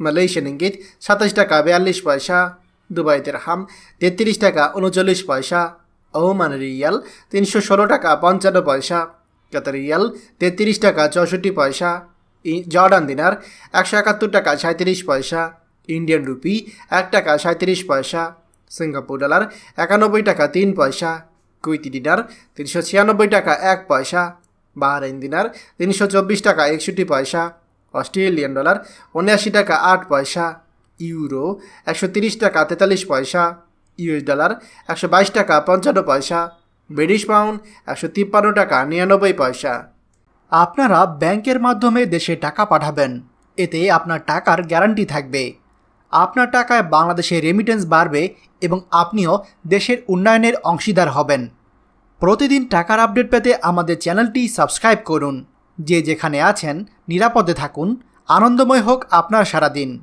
Malaysian ইঙ্গিত সাতাশ টাকা বিয়াল্লিশ পয়সা দুবাই হাম তেত্রিশ টাকা উনচল্লিশ পয়সা ওমান রিয়াল তিনশো ষোলো টাকা পঞ্চান্ন পয়সা কাতার রিয়াল তেত্রিশ টাকা চৌষট্টি পয়সা জর্ডান দিনার একশো একাত্তর টাকা সাঁত্রিশ পয়সা ইন্ডিয়ান রুপি এক টাকা সাঁত্রিশ পয়সা সিঙ্গাপুর ডলার একানব্বই টাকা তিন পয়সা কুইতি ডিনার তিনশো ছিয়ানব্বই টাকা এক পয়সা বাহারাইন দিনার তিনশো চব্বিশ টাকা একষট্টি পয়সা অস্ট্রেলিয়ান ডলার উনআশি টাকা আট পয়সা, ইউরো একশো তিরিশ টাকা তেতাল্লিশ পয়সা, ইউএস ডলার একশো বাইশ টাকা পঞ্চান্ন পয়সা, ব্রিটিশ পাউন্ড একশো তিপ্পান্ন টাকা নিরানব্বই পয়সা। আপনারা ব্যাংকের মাধ্যমে দেশে টাকা পাঠাবেন, এতে আপনার টাকার গ্যারান্টি থাকবে। আপনার টাকায় বাংলাদেশে রেমিটেন্স বাড়বে এবং আপনিও দেশের উন্নয়নের অংশীদার হবেন। প্রতিদিন টাকার আপডেট পেতে আমাদের চ্যানেলটি সাবস্ক্রাইব করুন। যে যেখানে আছেন নিরাপদে থাকুন। আনন্দময় হোক আপনার সারাদিন।